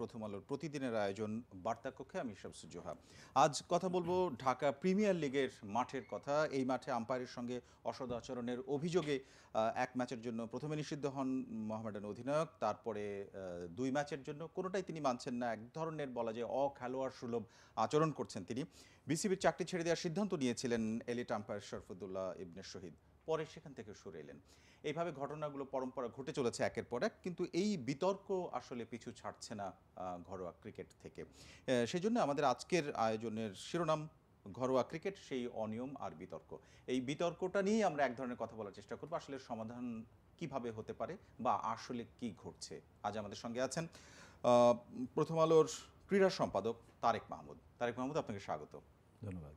প্রথম আলোর প্রতিদিনের আয়োজন বার্তা কক্ষে, আমি শামসুর জোহা আজ কথা বলব ঢাকা প্রিমিয়ার লিগের মাঠের কথা। এই মাঠে আম্পায়ারের সঙ্গে অসদাচরণের অভিযোগে এক ম্যাচের জন্য প্রথমে নিষিদ্ধ হন মোহামেডান অধিনায়ক, তারপরে দুই ম্যাচের জন্য কোনোটাই তিনি মানছেন না। এক ধরনের বলা যায় অখেলোয়াড় সুলভ আচরণ করছেন তিনি। বিসিবির চাকরি ছেড়ে দেওয়ার সিদ্ধান্ত নিয়েছিলেন এলিট আম্পায়ার শরফুদ্দুল্লাহ ইবনে শহীদ। পরে সেখান থেকে সরে এলেন। এইভাবে ঘটনাগুলো পরম্পরা ঘটে চলেছে একের পর এক কিন্তু এই বিতর্ক আসলে পিছু ছাড়ছে না ঘরোয়া ক্রিকেট থেকে। সেই জন্য আমাদের আজকের আয়োজনের শিরোনাম ঘরোয়া ক্রিকেট সেই অনিয়ম আর বিতর্ক। এই বিতর্কটা নিয়ে আমরা এক ধরনের কথা বলার চেষ্টা করব আসলে সমাধান কীভাবে হতে পারে বা আসলে কি ঘটছে। আজ আমাদের সঙ্গে আছেন প্রথম আলোর ক্রীড়া সম্পাদক তারেক মাহমুদ। তারেক মাহমুদ আপনাকে স্বাগত। ধন্যবাদ।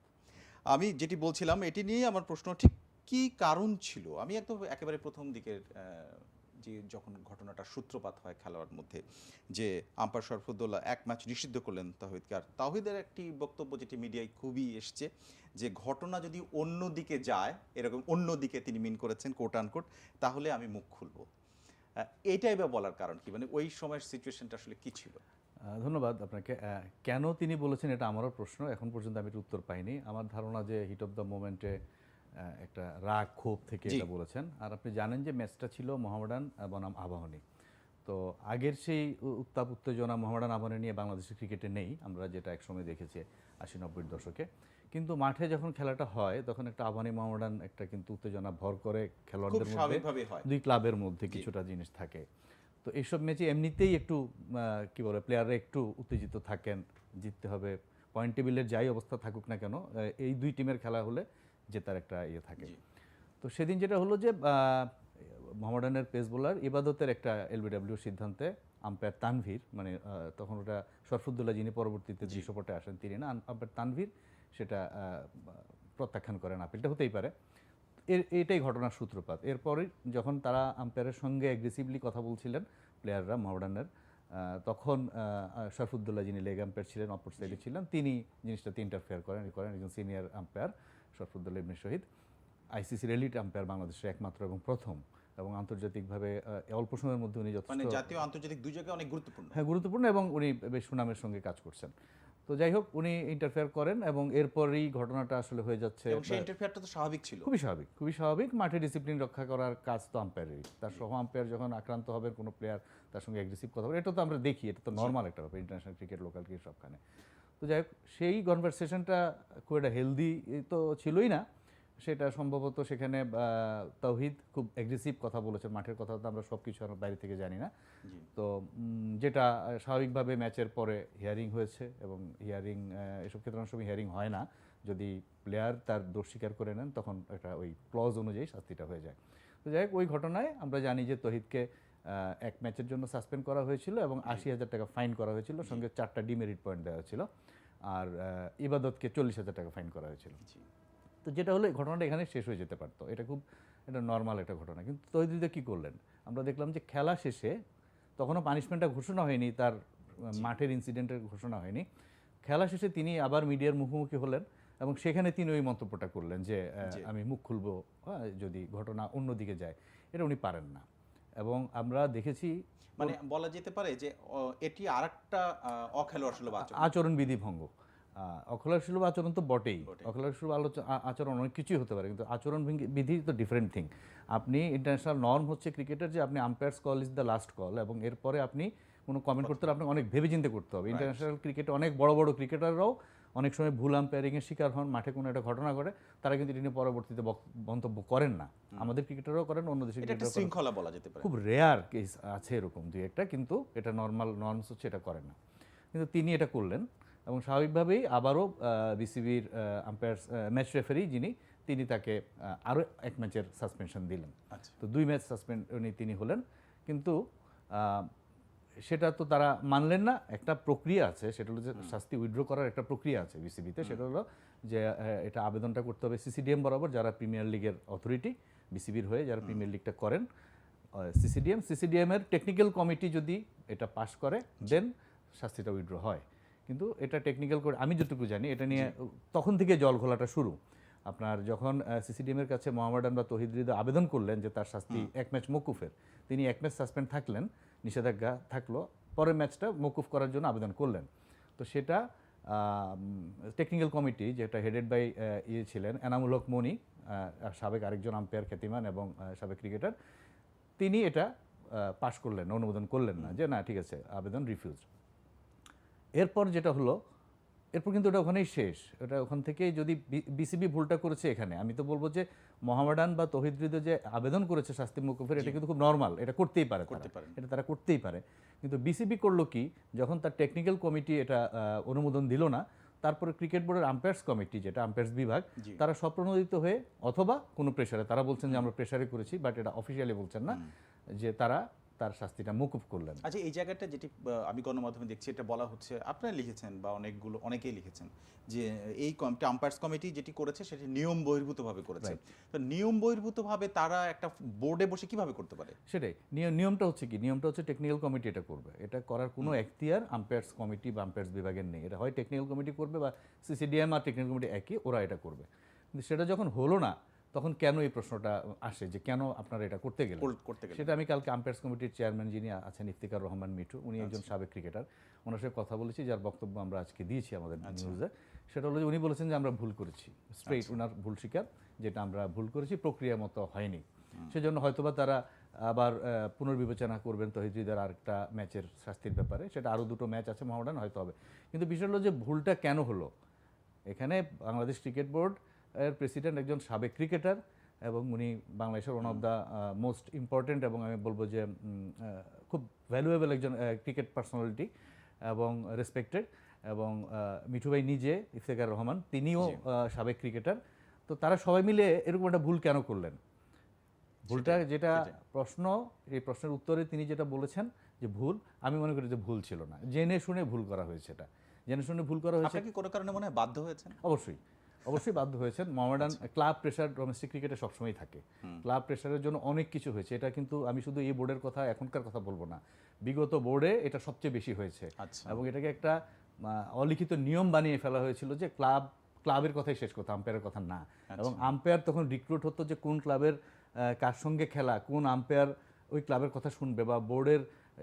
আমি যেটি বলছিলাম এটি নিয়ে আমার প্রশ্ন ঠিক কি কারণ ছিল? আমি একদম একেবারে প্রথম দিকের যে যখন ঘটনাটা সূত্রপাত হয় খেলোয়াড় মধ্যে, যে আম্পায়ার শরফুদ্দোল্লাহ এক ম্যাচ নিষিদ্ধ করলেন তাহিদকে আর তাহিদের একটি বক্তব্য যেটি মিডিয়ায় খুবই এসছে, যে ঘটনা যদি অন্য দিকে যায়, এরকম অন্য দিকে তিনি মিন করেছেন কোট আনকোট তাহলে আমি মুখ খুলবো। এটাই বা বলার কারণ কি? মানে ওই সময়ের সিচুয়েশনটা আসলে কি ছিল? ধন্যবাদ আপনাকে। কেন তিনি বলেছেন এটা আমারও প্রশ্ন, এখন পর্যন্ত আমি উত্তর পাইনি। আমার ধারণা যে হিট অফ দ্য মোমেন্টে একটা রাগ ক্ষোভ থেকে এটা বলেছেন। আর আপনি জানেন যে ম্যাচটা ছিল মোহামেডান বনাম আবাহনী। তো আগের সেই উত্তাপ উত্তেজনা মোহামেডান আবাহনী নিয়ে বাংলাদেশের ক্রিকেটে নেই। আমরা যেটা একসময় দেখেছি আশি নব্বই দশকে। কিন্তু মাঠে যখন খেলাটা হয় তখন একটা আবাহনী মোহামেডান একটা কিন্তু উত্তেজনা ভর করে খেলোয়াড়দের মধ্যে হয়। দুই ক্লাবের মধ্যে কিছুটা জিনিস থাকে। তো এইসব ম্যাচে এমনিতেই একটু কি বলে প্লেয়াররা একটু উত্তেজিত থাকেন জিততে হবে। পয়েন্ট টেবিলের যাই অবস্থা থাকুক না কেন এই দুই টিমের খেলা হলে জেতার একটা ইয়ে থাকে। তো সেদিন যেটা হলো যে মোহামেডানের পেস বোলার ইবাদতের একটা এলবিডব্লিউ সিদ্ধান্তে আম্পায়ার তানভীর মানে তখন ওটা শরফুদ্দুল্লাহ যিনি পরবর্তীতে দৃশ্যপটে আসেন তিনি না আম্পায়ার তানভীর সেটা প্রত্যাখ্যান করেন আপিলটা হতেই পারে। এর এটাই ঘটনার সূত্রপাত। এরপরে যখন তারা আম্পায়ারের সঙ্গে অ্যাগ্রেসিভলি কথা বলছিলেন প্লেয়াররা মডার্নের তখন শরফুদ্দুল্লাহ যিনি লেগ আম্পায়ার ছিলেন অপর সাইডে ছিলেন তিনি জিনিসটাতে ইন্টারফেয়ার করেন করেন একজন সিনিয়র আম্পায়ার। শরফুদ্দুল্লাহ ইবনে শহীদ আইসিসির এলিট আম্পায়ার বাংলাদেশের একমাত্র এবং প্রথম এবং আন্তর্জাতিকভাবে অল্প সময়ের মধ্যে উনি মানে যথেষ্ট জাতীয় আন্তর্জাতিক দুই জায়গায় অনেক গুরুত্বপূর্ণ। হ্যাঁ গুরুত্বপূর্ণ এবং উনি বেশ সুনামের সঙ্গে কাজ করছেন। তো যাই হোক উনি ইন্টারফেয়ার করেন এবং এরপরই ঘটনাটা আসলে হয়ে যাচ্ছে এবং সেই ইন্টারফেয়ারটা তো স্বাভাবিক ছিল। খুবই স্বাভাবিক খুবই স্বাভাবিক। মাঠে ডিসিপ্লিন রক্ষা করার কাজ তো আম্পায়ারেরই তার সহ আম্পায়ার যখন আক্রান্ত হবেন কোনো প্লেয়ার তার সঙ্গে অ্যাগ্রেসিভ কথা বলে। এটা তো আমরা দেখি এটা তো নর্মাল একটা ব্যাপার ইন্টারন্যাশনাল ক্রিকেট লোকাল ক্রিকেট সবখানে। তো যাই হোক সেই কনভারসেশনটা খুব একটা হেলদি তো ছিলই না। সেটা সম্ভবত সেখানে আহ, তাওহিদ খুব অ্যাগ্রেসিভ কথা বলেছেন মাঠের কথা তো আমরা সব কিছু বাইরে থেকে জানি না। তো যেটা স্বাভাবিকভাবে ম্যাচের পরে হিয়ারিং হয়েছে এবং হিয়ারিং এসব ক্ষেত্রে অনেক সময় হিয়ারিং হয় না। যদি প্লেয়ার তার দোষ স্বীকার করে নেন তখন একটা ওই ক্লজ অনুযায়ী শাস্তিটা হয়ে যায়। তো যাই হোক ওই ঘটনায় আমরা জানি যে তহিদকে এক ম্যাচের জন্য সাসপেন্ড করা হয়েছিল এবং আশি হাজার টাকা ফাইন করা হয়েছিল। সঙ্গে চারটা ডিমেরিট পয়েন্ট দেওয়া হয়েছিল। আর ইবাদতকে চল্লিশ হাজার টাকা ফাইন করা হয়েছিল। জি। তো যেটা হলো ঘটনাটা এখানে শেষ হয়ে যেতে পারতো। এটা খুব এটা নর্মাল একটা ঘটনা। কিন্তু তৈরিতে কী করলেন? আমরা দেখলাম যে খেলা শেষে তখনও পানিশমেন্টটা ঘোষণা হয়নি তার মাঠের ইনসিডেন্টের ঘোষণা হয়নি। খেলা শেষে তিনি আবার মিডিয়ার মুখোমুখি হলেন এবং সেখানে তিনি ওই মন্তব্যটা করলেন যে আমি মুখ খুলবো যদি ঘটনা অন্যদিকে যায়। এটা উনি পারেন না। এবং আমরা দেখেছি মানে বলা যেতে পারে যে এটি আরেকটা আহ, অখেলোয়াড় সুলভ আচরণ। আচরণবিধি ভঙ্গ অখলার সুলভ আচরণ তো বটেই। বটেই। অখলার সুলভ আলোচ- আচরণ অনেক কিছুই হতে পারে কিন্তু আচরণ বিধি তো ডিফারেন্ট থিং আপনি ইন্টারন্যাশনাল নর্ম হচ্ছে ক্রিকেটের যে আপনি umpire's call is the last call এবং এরপরে আপনি কোনো কমেন্ট করতে হলে আপনাকে অনেক ভেবে চিন্তে করতে হবে। ইন্টারন্যাশনাল ক্রিকেটে অনেক বড় বড় ক্রিকেটাররাও অনেক সময় ভুল আম্পায়ারিংয়ের শিকার হন মাঠে কোনো একটা ঘটনা ঘটে তারা কিন্তু এটা নিয়ে পরবর্তীতে মন্তব্য করেন না। আমাদের ক্রিকেটাররাও করেন অন্য দেশের শৃঙ্খলা বলা যেতে পারে। খুব রেয়ার কেস আছে এরকম দুই একটা কিন্তু এটা নর্মাল নর্মস হচ্ছে এটা করেন না। কিন্তু তিনি এটা করলেন এবং স্বাভাবিকভাবেই আবারও বিসিবির আম্পায়ার ম্যাচ রেফারি যিনি তিনি তাকে আরও এক ম্যাচের সাসপেনশন দিলেন। আচ্ছা। তো দুই ম্যাচ সাসপেন্ড উনি তিনি হলেন। কিন্তু সেটা তো তারা মানলেন না। একটা প্রক্রিয়া আছে সেটা হলো যে শাস্তি উইথড্র করার একটা প্রক্রিয়া আছে বিসিবিতে সেটা হলো যে এটা আবেদনটা করতে হবে সিসিডিএম বরাবর যারা প্রিমিয়ার লিগের অথরিটি বিসিবির হয়ে যারা প্রিমিয়ার লিগটা করেন সিসিডিএম সিসিডিএম এর টেকনিক্যাল কমিটি যদি এটা পাশ করে দেন শাস্তিটা উইথড্র হয়। কিন্তু এটা টেকনিক্যাল করে আমি যতটুকু জানি এটা নিয়ে তখন থেকে জল ঘোলাটা শুরু। আপনার যখন সিসিডিএম এর কাছে মোহামেডান বা তহিদ হৃদয় আবেদন করলেন যে তার শাস্তি এক ম্যাচ মকুফের তিনি এক ম্যাচ সাসপেন্ড থাকলেন নিষেধাজ্ঞা থাকল। পরের ম্যাচটা মকুফ করার জন্য আবেদন করলেন। তো সেটা টেকনিক্যাল কমিটি যেটা হেডেড বাই ইয়ে ছিলেন, এনামুল হক মনি সাবেক আরেকজন আম্পায়ার খ্যাতিমান এবং সাবেক ক্রিকেটার তিনি এটা পাশ করলেন, অনুমোদন করলেন না যে, না, ঠিক আছে, আবেদন রিফিউজ এরপর যেটা হলো এরপর কিন্তু ওটা ওখানেই শেষ। ওটা ওখান থেকেই যদি বিসিবি ভুলটা করেছে এখানে আমি তো বলব যে মোহামেডান বা তহিদ হৃদয় যে আবেদন করেছে শাস্তি মকুফের এটা কিন্তু খুব নর্মাল এটা করতেই পারে করতে পারে এটা তারা করতেই পারে। কিন্তু বিসিবি করল কি? যখন তার টেকনিক্যাল কমিটি এটা অনুমোদন দিল না তারপরে ক্রিকেট বোর্ডের আম্পায়ার্স কমিটি যেটা আম্পায়ার্স বিভাগ তারা স্বপ্রণোদিত হয়ে অথবা কোনো প্রেশারে তারা বলছেন যে আমরা প্রেশারে করেছি বাট এটা অফিসিয়ালি বলছেন না যে তারা তার শাস্তিটা মকুফ করলেন। আচ্ছা এই জায়গাটা যেটি আমি গণমাধ্যমে দেখছি এটা বলা হচ্ছে আপনারা লিখেছেন বা অনেকগুলো অনেকেই লিখেছেন যে এই আম্পায়ার্স কমিটি যেটি করেছে সেটি নিয়ম বহির্ভূতভাবে করেছে। তো নিয়ম বহির্ভূতভাবে তারা একটা বোর্ডে বসে কীভাবে করতে পারে? সেটাই। নিয়ম নিয়মটা হচ্ছে কি? নিয়মটা হচ্ছে টেকনিক্যাল কমিটি এটা করবে। এটা করার কোনো এখতিয়ার আম্পায়ার্স কমিটি বা আম্পায়ার্স বিভাগের নেই। এটা হয় টেকনিক্যাল কমিটি করবে বা সিসিডিএম আর টেকনিক্যাল কমিটি একই ওরা এটা করবে। কিন্তু সেটা যখন হলো না তখন কেন এই প্রশ্নটা আসে যে কেন আপনারা এটা করতে গেলেন? কর- করতে সেটা আমি কালকে আম্পায়ার্স কমিটির চেয়ারম্যান যিনি আছেন ইফতিকার রহমান মিঠু উনি একজন সাবেক ক্রিকেটার ওনার সাথে কথা বলেছি যার বক্তব্য আমরা আজকে দিয়েছি আমাদের নিউজে সেটা হলো যে উনি বলেছেন যে আমরা ভুল করেছি স্ট্রেইট ওনার ভুল স্বীকার যেটা আমরা ভুল করেছি প্রক্রিয়া মতো হয়নি। সেজন্য হয়তোবা তারা আবার পুনর্বিবেচনা করবেন তহিদিদার আরেকটা ম্যাচের শাস্তির ব্যাপারে। সেটা আরও দুটো ম্যাচ আছে মহামেডান হয়তো হবে। কিন্তু বিষয় হলো যে ভুলটা কেন হলো? এখানে বাংলাদেশ ক্রিকেট বোর্ড এর প্রেসিডেন্ট একজন সাবেক ক্রিকেটার এবং উনি বাংলাদেশের one of the most important এবং আমি বলব যে খুব ভ্যালুয়েবল একজন ক্রিকেট পার্সোনালিটি এবং রেসপেক্টেড এবং মিঠু ভাই নিজে ইফতেখার রহমান তিনিও সাবেক ক্রিকেটার তো তারা সবাই মিলে এরকম একটা ভুল কেন করলেন? ভুলটা যেটা প্রশ্ন এই প্রশ্নের উত্তরে তিনি যেটা বলেছেন যে ভুল আমি মনে করি যে ভুল ছিল না। জেনে শুনে ভুল করা হয়েছে এটা। জেনে শুনে ভুল করা হয়েছে কি কোনো কারণে মনে হয় বাধ্য হয়েছেন? অবশ্যই। অবশ্যই বাধ্য হয়েছেন। মোহামেডান ক্লাব প্রেশার ডোমেস্টিক ক্রিকেটে সবসময় থাকে। ক্লাব প্রেশারের জন্য অনেক কিছু হয়েছে। এটা কিন্তু আমি শুধু এই বোর্ডের কথা এখনকার কথা বলব না। বিগত বোর্ডে এটা সবচেয়ে বেশি হয়েছে। আচ্ছা। এবং এটাকে একটা অলিখিত নিয়ম বানিয়ে ফেলা হয়েছিল যে ক্লাব ক্লাবের কথাই শেষ কথা আম্পায়ারের কথা না। এবং আম্পায়ার তখন রিক্রুট হতো যে কোন ক্লাবের কার সঙ্গে খেলা কোন আম্পায়ার ওই ক্লাবের কথা শুনবে বা বোর্ডের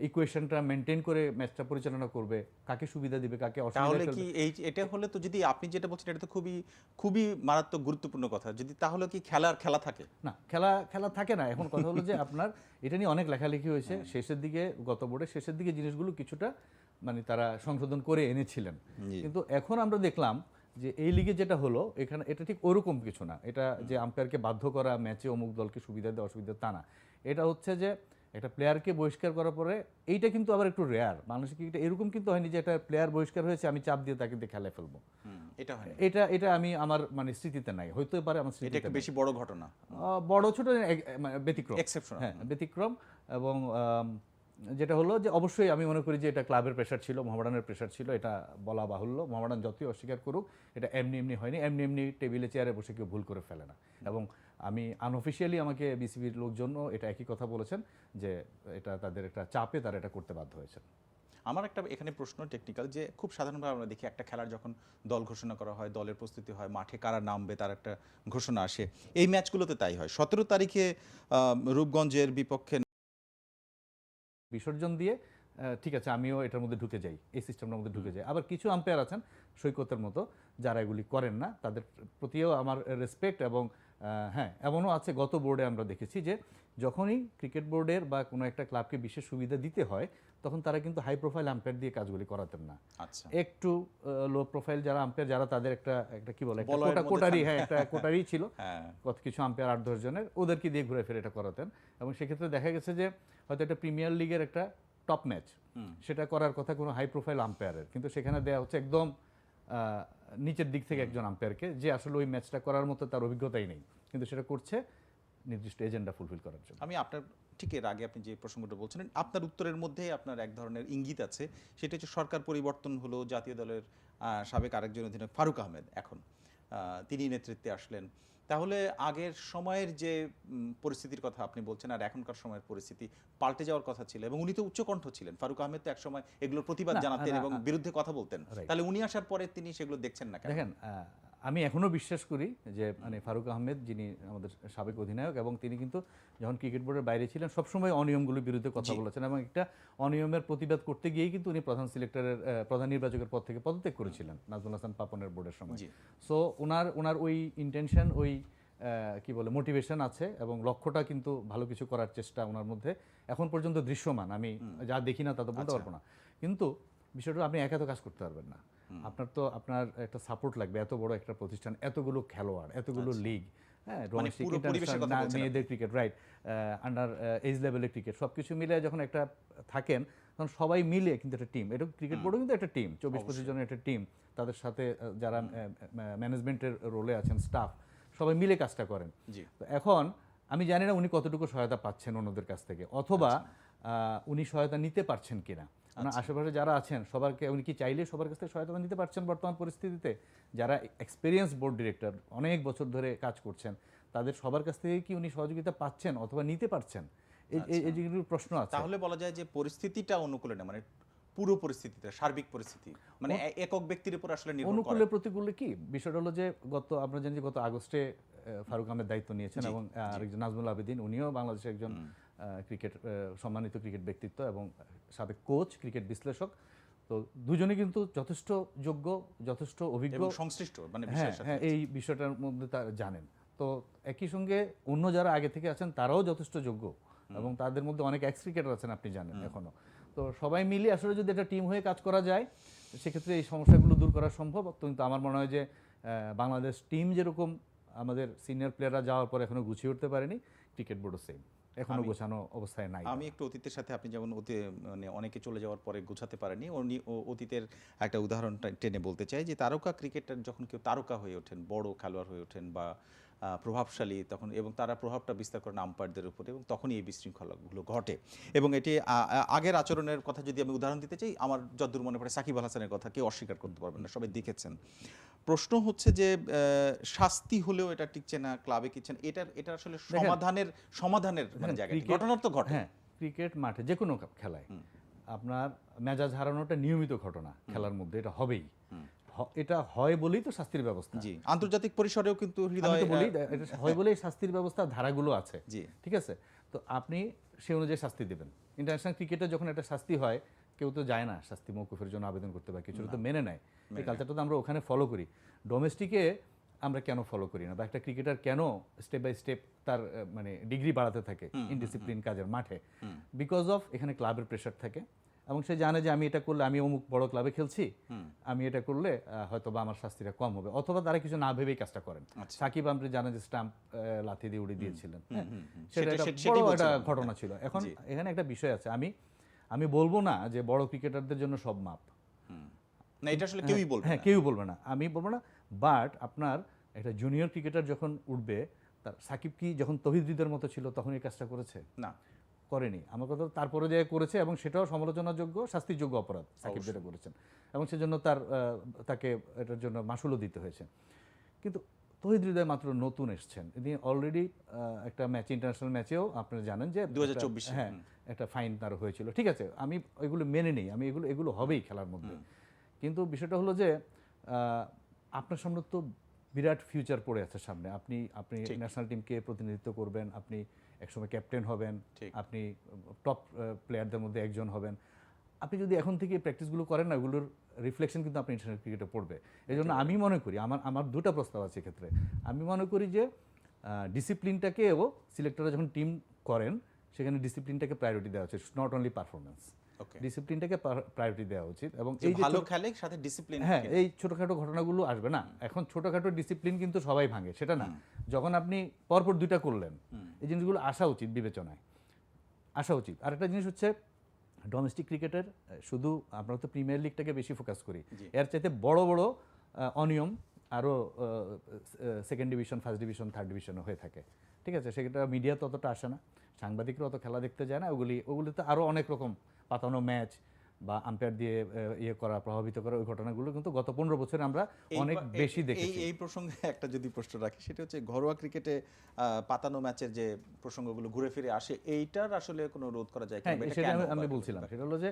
ইকুয়েশনটা মেনটেন করে ম্যাচটা পরিচালনা করবে কাকে সুবিধা দিবে কাকে অসুবিধা তাহলে কি এই এটা হলে তো যদি আপনি যেটা বলছেন এটা তো খুবই খুবই মারাত্মক গুরুত্বপূর্ণ কথা। যদি তাহলে কি খেলার খেলা থাকে? না খেলা খেলা থাকে না। এখন কথা হলো যে আপনার এটা নিয়ে অনেক লেখালেখি হয়েছে। শেষের দিকে গত বোর্ডে শেষের দিকে জিনিসগুলো কিছুটা মানে তারা সংশোধন করে এনেছিলেন। কিন্তু এখন আমরা দেখলাম যে এই লিগে যেটা হলো এখানে এটা ঠিক ওরকম কিছু না। এটা যে আম্পায়ারকে বাধ্য করা ম্যাচে অমুক দলকে সুবিধা দেওয়া অসুবিধা তা না। এটা হচ্ছে যে একটা প্লেয়ারকে বহিষ্কার করার পরে এইটা কিন্তু আবার একটু রেয়ার বাংলাদেশে ক্রিকেটে এরকম কিন্তু হয়নি যে একটা প্লেয়ার বহিষ্কার হয়েছে আমি চাপ দিয়ে তাকে দিয়ে খেলায় ফেলব। এটা হয় এটা এটা আমি আমার মানে স্মৃতিতে নাই। হইতে পারে আমার এটা স্মৃতিতে একটু বেশি বড় ঘটনা। বড় ছোট মানে ব্যতিক্রম। Exceptional, হ্যাঁ ব্যতিক্রম এবং যেটা হলো যে অবশ্যই আমি মনে করি যে এটা ক্লাবের প্রেশার ছিল মোহামেডানের প্রেশার ছিল এটা বলা বাহুল্য। মোহামেডান যতই অস্বীকার করুক এটা এমনি এমনি হয়নি। এমনি এমনি টেবিলে চেয়ারে বসে কেউ ভুল করে ফেলে না। এবং আমি আনঅফিসিয়ালি আমাকে বিসিবির লোকজনও এটা একই কথা বলেছেন যে এটা তাদের একটা চাপে তারা এটা করতে বাধ্য হয়েছে আমার একটা এখানে প্রশ্ন টেকনিক্যাল যে খুব সাধারণভাবে আমরা দেখি একটা খেলার যখন দল ঘোষণা করা হয় দলের প্রস্তুতি হয় মাঠে কারা নামবে তার একটা ঘোষণা আসে। এই ম্যাচগুলোতে তাই হয়। সতেরো তারিখে রূপগঞ্জের বিপক্ষে বিসর্জন দিয়ে ঠিক আছে আমিও এটার মধ্যে ঢুকে যাই এই সিস্টেমটার মধ্যে ঢুকে যাই। আবার কিছু আম্পায়ার আছেন সৈকতের মতো যারা এগুলি করেন না তাদের প্রতিও আমার রেসপেক্ট এবং হ্যাঁ এমনও আছে গত বোর্ডে আমরা দেখেছি যে যখনই ক্রিকেট বোর্ডের বা কোনো একটা ক্লাবকে বিশেষ সুবিধা দিতে হয় তখন তারা কিন্তু হাই প্রোফাইল আম্পায়ার দিয়ে কাজগুলি করাতেন না। আচ্ছা। একটু লো প্রোফাইল যারা আম্পায়ার যারা তাদের একটা একটা কি বলে একটা কোটারি হ্যাঁ একটা কোটারি ছিল। হ্যাঁ। কত কিছু আম্পায়ার আট দশ জনের ওদেরকে দিয়ে ঘুরে ফিরে এটা করাতেন। এবং সেক্ষেত্রে দেখা গেছে যে হয়তো একটা প্রিমিয়ার লিগের একটা টপ ম্যাচ সেটা করার কথা কোনো হাই প্রোফাইল আম্পায়ারের কিন্তু সেখানে দেওয়া হচ্ছে একদম নিচের দিক থেকে একজন আম্পায়ারকে যে আসলে ওই ম্যাচটা করার মতো তার অভিজ্ঞতাই নেই। কিন্তু সেটা করছে নির্দিষ্ট এজেন্ডা ফুলফিল করার জন্য। আমি আপনার ঠিক এর আগে আপনি যে প্রসঙ্গটা বলছিলেন আপনার উত্তরের মধ্যে আপনার এক ধরনের ইঙ্গিত আছে। সেটা হচ্ছে সরকার পরিবর্তন হলো জাতীয় দলের সাবেক আরেকজন অধিনায়ক ফারুক আহমেদ এখন তিনি নেতৃত্বে আসলেন। তাহলে আগের সময়ের যে পরিস্থিতির কথা আপনি বলছেন আর এখনকার সময়ের পরিস্থিতি পাল্টে যাওয়ার কথা ছিল এবং উনি তো উচ্চকণ্ঠ ছিলেন। ফারুক আহমেদ তো একসময় এগুলোর প্রতিবাদ জানাতেন এবং বিরুদ্ধে কথা বলতেন। তাহলে উনি আসার পরে তিনি সেগুলো দেখছেন না কেন? দেখেন আমি এখনও বিশ্বাস করি যে মানে ফারুক আহমেদ যিনি আমাদের সাবেক অধিনায়ক এবং তিনি কিন্তু যখন ক্রিকেট বোর্ডের বাইরে ছিলেন সবসময় অনিয়মগুলোর বিরুদ্ধে কথা বলেছেন এবং একটা অনিয়মের প্রতিবাদ করতে গিয়েই কিন্তু উনি প্রধান সিলেক্টরের প্রধান নির্বাচকের পদ থেকে পদত্যাগ করেছিলেন নাজমুল হাসান পাপনের বোর্ডের সময়। সো ওনার ওনার ওই ইন্টেনশন ওই কি বলে মোটিভেশন আছে এবং লক্ষ্যটা কিন্তু ভালো কিছু করার চেষ্টা ওনার মধ্যে এখন পর্যন্ত দৃশ্যমান। আমি যা দেখি না তা তো বলতে পারব না। কিন্তু বিষয়টা আপনি একা তো কাজ করতে পারবেন না। আপনার তো আপনার একটা সাপোর্ট লাগবে এত বড় একটা প্রতিষ্ঠান এতগুলো খেলোয়াড় এতগুলো লিগ হ্যাঁ ডোমেস্টিক কথা বলছেন মেয়েদের ক্রিকেট রাইট আন্ডার এজ লেভেলের ক্রিকেট সব কিছু মিলে যখন একটা থাকেন তখন সবাই মিলে কিন্তু একটা টিম এটা ক্রিকেট বোর্ডও কিন্তু একটা টিম চব্বিশ পঁচিশ জনের একটা টিম তাদের সাথে যারা ম্যানেজমেন্টের রোলে আছেন স্টাফ সবাই মিলে কাজটা করেন। জি। তো এখন আমি জানি না উনি কতটুকু সহায়তা পাচ্ছেন অন্যদের কাছ থেকে অথবা আহ, উনি সহায়তা নিতে পারছেন কিনা। ওনার আশেপাশে যারা আছেন সবারকে উনি কি চাইলে সবার কাছ থেকে সহায়তা নিতে পারছেন বর্তমান পরিস্থিতিতে? যারা এক্সপিরিয়েন্স বোর্ড ডিরেক্টর অনেক বছর ধরে কাজ করছেন তাদের সবার কাছ থেকে কি উনি সহযোগিতা পাচ্ছেন অথবা নিতে পারছেন? এই যেগুলো প্রশ্ন আছে। তাহলে বলা যায় যে পরিস্থিতিটা অনুকূলে না মানে পুরো পরিস্থিতিটা সার্বিক পরিস্থিতি মানে একক ব্যক্তির উপর আসলে অনুকূলে প্রতিকূলে কি? বিষয়টা হলো যে গত আমরা জানি যে গত আগস্টে ফারুক আহমেদ দায়িত্ব নিয়েছেন এবং আরেকজন নাজমুল আবেদিন উনিও বাংলাদেশের একজন ক্রিকেট সম্মানিত ক্রিকেট ব্যক্তিত্ব এবং সাবেক কোচ ক্রিকেট বিশ্লেষক। তো দুজনে কিন্তু যথেষ্ট যোগ্য যথেষ্ট অভিজ্ঞ। সংশ্লিষ্ট মানে হ্যাঁ হ্যাঁ এই বিষয়টার মধ্যে তারা জানেন। তো একই সঙ্গে অন্য যারা আগে থেকে আছেন তারাও যথেষ্ট যোগ্য। এবং তাদের মধ্যে অনেক এক্স ক্রিকেটার আছেন আপনি জানেন এখনও। তো সবাই মিলে আসলে যদি একটা টিম হয়ে কাজ করা যায় সেক্ষেত্রে এই সমস্যাগুলো দূর করা সম্ভব। কিন্তু আমার মনে হয় যে বাংলাদেশ টিম যেরকম আমাদের সিনিয়র প্লেয়াররা যাওয়ার পর এখনও গুছিয়ে উঠতে পারেনি ক্রিকেট বোর্ডও সেম এখনও গোছানো অবস্থায় নাই। আমি একটু অতীতের সাথে আপনি যেমন মানে অনেকে চলে যাওয়ার পরে গোছাতে পারেনি উনি অতীতের একটা উদাহরণ টেনে বলতে চাই যে তারকা ক্রিকেটার যখন কেউ তারকা হয়ে ওঠেন বড় খেলোয়াড় হয়ে ওঠেন বা প্রভাবশালী তখন এবং তারা প্রভাবটা বিস্তার করেন আম্পায়ারদের উপরে এবং তখনই এই বিশৃঙ্খলাগুলো ঘটে। এবং এটি আগের আচরণের কথা যদি আমি উদাহরণ দিতে চাই আমার যদ্দূর মনে পড়ে সাকিব আল হাসানের কথা কেউ অস্বীকার করতে পারবেন না সবাই দেখেছেন। প্রশ্ন হচ্ছে যে আহ, শাস্তি হলেও এটা টিকছে না ক্লাবে কিচ্ছে না এটা এটা আসলে সমাধানের সমাধানের মানে জায়গা ঘটনার তো ঘটে। হ্যাঁ ক্রিকেট মাঠে যে কোনো খেলায় আপনার মেজাজ হারানোটা নিয়মিত ঘটনা খেলার মধ্যে এটা হবেই। এটা হয় বলেই তো শাস্তির ব্যবস্থা। জি আন্তর্জাতিক পরিসরেও কিন্তু হৃদয় বলি এটা হয় বলেই শাস্তির ব্যবস্থা ধারাগুলো আছে। জি। ঠিক আছে? তো আপনি সে অনুযায়ী শাস্তি দেবেন। ইন্টারন্যাশনাল ক্রিকেটে যখন একটা শাস্তি হয় কেউ তো যায় না শাস্তি মৌকুফের জন্য আবেদন করতে বা কিছু তো মেনে নেয়। এই কালচারটা তো আমরা ওখানে ফলো করি। ডোমেস্টিকে আমরা কেন ফলো করি না? বা একটা ক্রিকেটার কেন স্টেপ বাই স্টেপ তার মানে ডিগ্রি বাড়াতে থাকে ইনডিসিপ্লিন কাজের মাঠে? বিকজ অফ এখানে ক্লাবের প্রেশার থাকে। এবং সে জানে যে আমি এটা করলে আমি অমুক বড় ক্লাবে খেলছি আমি এটা করলে হয়তো বা আমার শাস্তিটা কম হবে। অথবা তারা কিছু না ভেবেই কাজটা করেন। আচ্ছা। সাকিব আপনি জানেন যে স্টাম্প লাথি দিয়ে উড়িয়ে দিয়েছিলেন হ্যাঁ, সেটা একটা বড় একটা ঘটনা ছিল। এখন এখানে একটা বিষয় আছে। আমি আমি বলব না যে বড় ক্রিকেটারদের জন্য সব মাপ। না এটা আসলে কেউই বলবে হ্যাঁ না। কেউ বলবে না। আমি বলব না বাট আপনার একটা জুনিয়র ক্রিকেটার যখন উঠবে তার সাকিব কি যখন তহিদ হৃদের মতো ছিল তখন এই কাজটা করেছে? না। করেনি। আমার কথা তারপরে যে করেছে এবং সেটাও সমালোচনাযোগ্য শাস্তিযোগ্য অপরাধ সাকিব যেটা করেছেন এবং সেজন্য তার তাকে এটার জন্য মাসুলও দিতে হয়েছে। কিন্তু তহিদ হৃদয় মাত্র নতুন এসছেন। তিনি অলরেডি একটা ম্যাচ ইন্টারন্যাশনাল ম্যাচেও আপনারা জানেন যে 2024 একটা- হ্যাঁ একটা ফাইন তার হয়েছিল। ঠিক আছে আমি এগুলো মেনে নিই। আমি এগুলো এগুলো হবেই খেলার মধ্যে। কিন্তু বিষয়টা হলো যে আহ, আপনার সামনে তো বিরাট ফিউচার পড়ে আছে সামনে। আপনি আপনি ন্যাশনাল টিমকে প্রতিনিধিত্ব করবেন আপনি একসময় ক্যাপ্টেন হবেন। আপনি টপ প্লেয়ারদের মধ্যে একজন হবেন। আপনি যদি এখন থেকে প্র্যাকটিসগুলো করেন না ওগুলোর রিফ্লেকশন কিন্তু আপনি ইন্টারন্যাশনাল ক্রিকেটে পড়বে। এই জন্য আমি মনে করি আমার আমার দুটো প্রস্তাব আছে এক্ষেত্রে। আমি মনে করি যে ডিসিপ্লিনটাকেও সিলেক্টররা যখন টিম করেন সেখানে ডিসিপ্লিনটাকে প্রায়োরিটি দেওয়া উচিত নট অনলি পারফরমেন্স ডিসিপ্লিনটাকে প্রায়োরিটি দেওয়া উচিত এবং এই যে ভালো খেলে সাথে ডিসিপ্লিন হ্যাঁ এই ছোটখাটো ঘটনাগুলো আসবে না। এখন ছোটখাটো ডিসিপ্লিন কিন্তু সবাই ভাঙে সেটা না। যখন আপনি পরপর দুইটা করলেন এই জিনিসগুলো আসা উচিত বিবেচনায়। আসা উচিত। আরেকটা জিনিস হচ্ছে ডোমেস্টিক ক্রিকেটের শুধু আমরা তো প্রিমিয়ার লিগটাকে বেশি ফোকাস করি। এর চাইতে বড় বড় অনিয়ম আরও second division first division third ডিভিশনও হয়ে থাকে। ঠিক আছে? সেটা মিডিয়া ততটা আসে না। সাংবাদিকরা অত খেলা দেখতে যায় না। ওগুলি ওগুলিতে আরও অনেক রকম পাতানো ম্যাচ বা আম্পায়ার দিয়ে ইয়ে করা প্রভাবিত করা ওই ঘটনাগুলো কিন্তু গত পনেরো বছরে আমরা অনেক বেশি দেখেছি। এই প্রসঙ্গে একটা যদি প্রশ্ন রাখি সেটা হচ্ছে ঘরোয়া ক্রিকেটে আহ, পাতানো ম্যাচের যে প্রসঙ্গগুলো ঘুরে ফিরে আসে এইটার আসলে কোনো রোধ করা যায় হ্যাঁ সেটা আমি বলছিলাম। সেটা হলো যে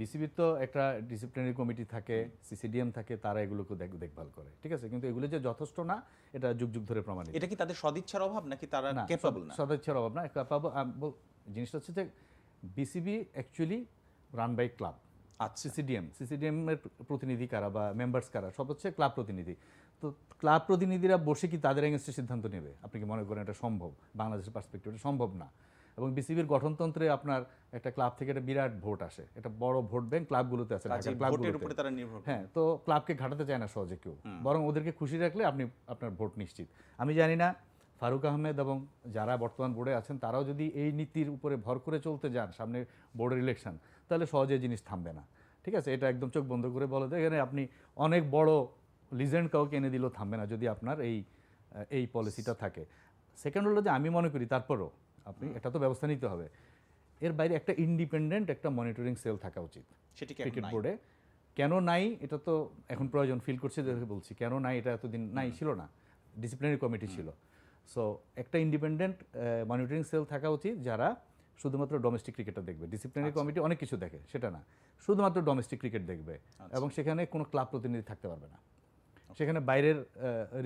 বিসিবির তো একটা ডিসিপ্লিনারি কমিটি থাকে সিসিডিএম থাকে তারা এগুলোকে দেখভাল করে ঠিক আছে? কিন্তু এগুলো যে যথেষ্ট না এটা যুগ যুগ ধরে প্রমাণিত। এটা কি তাদের সদিচ্ছার অভাব নাকি তারা ক্যাপাবল না? সদস্যের অভাব না ক্যাপাবল জিনিসটা হচ্ছে যে BCB actually run by club আচ্ছা। সিসিডিএম সিসিডিএম এর প্রতিনিধি কারা বা মেম্বার্স কারা সব হচ্ছে ক্লাব প্রতিনিধি। তো ক্লাব প্রতিনিধিরা বসে কি তাদের এগেনস্টে সিদ্ধান্ত নেবে? আপনি কি মনে করেন এটা সম্ভব? বাংলাদেশের পার্সপেক্টিভ সম্ভব না। এবং বিসিবির গঠনতন্ত্রে আপনার একটা ক্লাব থেকে একটা বিরাট ভোট আসে। একটা বড় ভোট ব্যাংক ক্লাবগুলোতে আছে। হ্যাঁ তো ক্লাবকে ঘাটাতে চায় না সহজে কেউ। বরং ওদেরকে খুশি রাখলে আপনি আপনার ভোট নিশ্চিত। আমি জানি না ফারুক আহমেদ এবং যারা বর্তমান বোর্ডে আছেন তারাও যদি এই নীতির উপরে ভর করে চলতে যান সামনে বোর্ডের ইলেকশন তাহলে সহজে জিনিস থামবে না। ঠিক আছে? এটা একদম চোখ বন্ধ করে বলে। দেয় এখানে আপনি অনেক বড় লিজেন্ড কাউকে এনে দিলেও থামবে না যদি আপনার এই এই পলিসিটা থাকে। সেকেন্ড হলো যে আমি মনে করি তারপরও আপনি এটা তো ব্যবস্থা নিতে হবে। এর বাইরে একটা ইন্ডিপেন্ডেন্ট একটা মনিটরিং সেল থাকা উচিত। সেটি ক্রিকেট বোর্ডে কেন নাই? এটা তো এখন প্রয়োজন ফিল করছে বলছি। কেন নাই? এটা এতদিন নাই ছিল না। ডিসিপ্লিনারি কমিটি ছিল। সো একটা ইন্ডিপেন্ডেন্ট মনিটরিং সেল থাকা উচিত যারা শুধুমাত্র ডোমেস্টিক ক্রিকেটটা দেখবে। ডিসিপ্লিনারি কমিটি অনেক কিছু দেখে সেটা না। শুধুমাত্র ডোমেস্টিক ক্রিকেট দেখবে। এবং সেখানে কোনো ক্লাব প্রতিনিধি থাকতে পারবে না। সেখানে বাইরের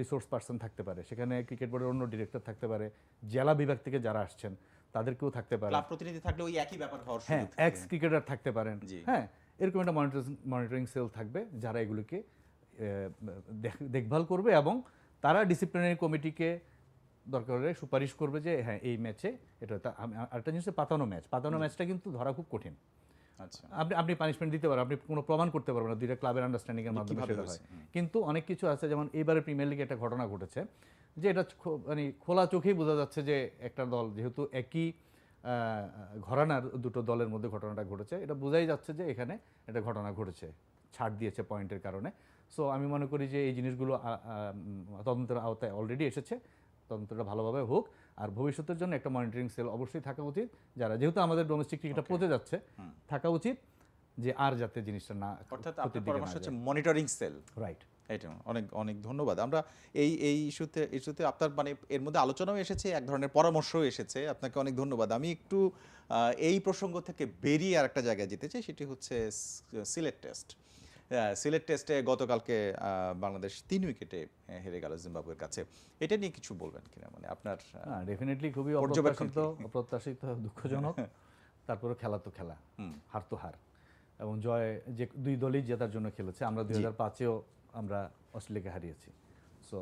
রিসোর্স পার্সন থাকতে পারে। সেখানে ক্রিকেট বোর্ডের অন্য ডিরেক্টর থাকতে পারে। জেলা বিভাগ থেকে যারা আসছেন তাদেরকেও থাকতে পারে। ক্লাব প্রতিনিধি থাকলে ওই একই ব্যাপার হওয়ার হ্যাঁ এক্স ক্রিকেটার থাকতে পারেন। হ্যাঁ এরকম একটা মনিটরিং সেল থাকবে যারা এগুলিকে দেখভাল করবে এবং তারা ডিসিপ্লিনারি কমিটিকে দরকার হলে সুপারিশ করবে যে হ্যাঁ এই ম্যাচে এটা আরেকটা জিনিস পাতানো ম্যাচ পাতানো ম্যাচটা কিন্তু ধরা খুব কঠিন। আপনি আপনি পানিশমেন্ট দিতে পারেন আপনি কোনো প্রমাণ করতে পারবেন না দুইটা ক্লাবের আন্ডারস্ট্যান্ডিং এর মাধ্যমে সেটা হয়। কিন্তু অনেক কিছু আছে যেমন এইবারে প্রিমিয়ার লিগে একটা ঘটনা ঘটেছে যে এটা মানে খোলা চোখেই বোঝা যাচ্ছে যে একটা দল যেহেতু একই ঘরানার দুটো দলের মধ্যে ঘটনাটা ঘটেছে এটা বোঝাই যাচ্ছে যে এখানে একটা ঘটনা ঘটেছে ছাড় দিয়েছে পয়েন্টের কারণে। সো আমি মনে করি যে এই জিনিসগুলো তদন্তের আওতায় অলরেডি এসেছে তদন্তটা ভালোভাবে হোক। আর ভবিষ্যতের জন্য একটা মনিটরিং সেল অবশ্যই থাকা উচিত। যারা যেহেতু আমাদের ডোমেস্টিক ক্রিকেটটা পচে যাচ্ছে থাকা উচিত যে আর যাতে জিনিসটা না অর্থাৎ আপনার পরামর্শ হচ্ছে মনিটরিং সেল রাইট এটা অনেক অনেক ধন্যবাদ। আমরা এই এই ইস্যুতে ইস্যুতে আপনার মানে এর মধ্যে আলোচনাও এসেছে এক ধরনের পরামর্শও এসেছে। আপনাকে অনেক ধন্যবাদ। আমি একটু এই প্রসঙ্গ থেকে বেরিয়ে আর একটা জায়গায় যেতে চাই সেটি হচ্ছে সিলেট টেস্ট। সিলেট টেস্টে গতকালকে বাংলাদেশ তিন উইকেটে হেরে গেল জিম্বাবুয়ের কাছে। এটা নিয়ে কিছু বলবেন কিনা? মানে আপনার ডেফিনেটলি খুবই অপ্রত্যাশিত অপ্রত্যাশিত দুঃখজনক। তারপরে খেলা তো খেলা হার তো হার। এবং জয় যে দুই দলই জেতার জন্য খেলেছে আমরা দুই হাজার পাঁচেও আমরা অস্ট্রেলিয়াকে হারিয়েছি। সো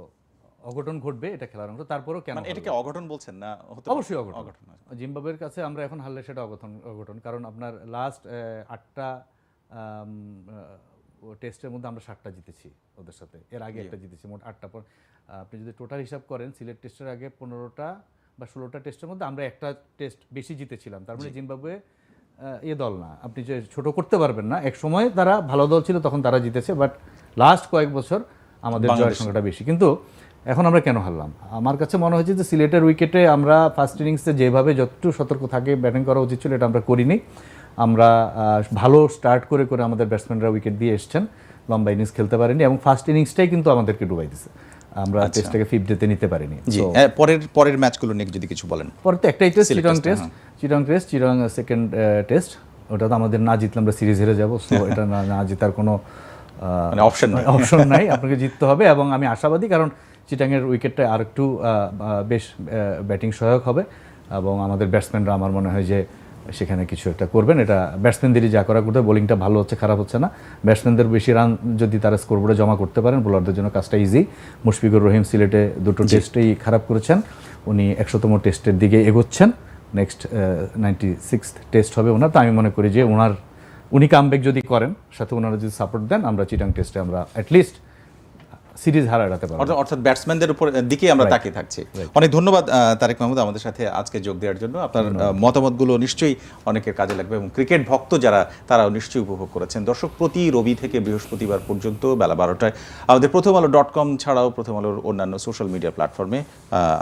অঘটন ঘটবে এটা খেলার অংশ। তারপরেও কেন মানে এটাকে অঘটন বলছেন না অবশ্যই অঘটন। আছে। জিম্বাবুয়ের কাছে আমরা এখন হারলে সেটা অঘটন অঘটন। কারণ আপনার লাস্ট আটটা টেস্টের মধ্যে আমরা সাতটা জিতেছি ওদের সাথে। এর আগে একটা জিতেছি মোট আটটা পর আপনি যদি টোটাল হিসাব করেন সিলেট টেস্টের আগে পনেরোটা বা ষোলোটা টেস্টের মধ্যে আমরা একটা টেস্ট বেশি জিতেছিলাম। তার মানে জিম্বাবুয়ে এ দল না। আপনি যে ছোট করতে পারবেন না এক সময় তারা ভালো দল ছিল তখন তারা জিতেছে বাট লাস্ট কয়েক বছর আমাদের জয়ের সংখ্যাটা বেশি। কিন্তু এখন আমরা কেন হারলাম? আমার কাছে মনে হয়েছে যে সিলেটের উইকেটে আমরা ফার্স্ট ইনিংসে যেভাবে যতটুকু সতর্ক থাকে ব্যাটিং করা উচিত ছিল এটা আমরা করিনি। আমরা ভালো স্টার্ট করে করে আমাদের ব্যাটসম্যানরা উইকেট দিয়ে এসছেন। লম্বা ইনিংস খেলতে পারেনি এবং ফার্স্ট ইনিংসটাই কিন্তু আমাদেরকে ডুবাই দিছে। আমরা টেস্টটাকে ফিফ ডেতে নিতে পারিনি। হ্যাঁ, পরের পরের ম্যাচগুলো নিয়ে যদি কিছু বলেন। পরে তো একটাই টেস্ট চিরং টেস্ট, চিরং টেস্ট চিরং সেকেন্ড টেস্ট ওটা তো আমাদের না জিতলে আমরা সিরিজ হেরে যাব। সো এটা না জেতার কোনো মানে option নাই। অপশন নাই। আপনাকে জিততে হবে এবং আমি আশাবাদী কারণ চিটাংয়ের উইকেটটা আর একটু বেশ ব্যাটিং সহায়ক হবে। এবং আমাদের ব্যাটসম্যানরা আমার মনে হয় যে সেখানে কিছু একটা করবেন। এটা ব্যাটসম্যানদেরই যা করা করতে বোলিংটা ভালো হচ্ছে খারাপ হচ্ছে না। ব্যাটসম্যানদের বেশি রান যদি তারা স্কোরবোর্ডে জমা করতে পারেন বোলারদের জন্য কাজটা ইজি মুশফিকুর রহিম সিলেটে দুটো টেস্টেই খারাপ করেছেন। উনি একশোতম টেস্টের দিকে এগোচ্ছেন। নেক্সট নাইনটি সিক্স টেস্ট হবে ওনার। তো আমি মনে করি যে ওনার উনি কামব্যাক যদি করেন সাথে ওনারা যদি সাপোর্ট দেন আমরা চিটাং টেস্টে আমরা অ্যাটলিস্ট সিরিজ হারা এড়াতে পারব অর্থাৎ অর্থাৎ ব্যাটসম্যানদের উপর দিকে আমরা তাকিয়ে থাকছি। অনেক ধন্যবাদ তারেক মাহমুদ আমাদের সাথে আজকে যোগ দেওয়ার জন্য। আপনার মতামতগুলো নিশ্চয়ই অনেকের কাজে লাগবে এবং ক্রিকেট ভক্ত যারা তারাও নিশ্চয়ই উপভোগ করেছেন। দর্শক প্রতি রবি থেকে বৃহস্পতিবার পর্যন্ত বেলা বারোটায় আমাদের প্রথম আলো ডট কম ছাড়াও প্রথম আলোর অন্যান্য সোশ্যাল মিডিয়া প্ল্যাটফর্মে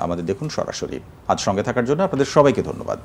আমাদের দেখুন সরাসরি। আজ সঙ্গে থাকার জন্য আপনাদের সবাইকে ধন্যবাদ।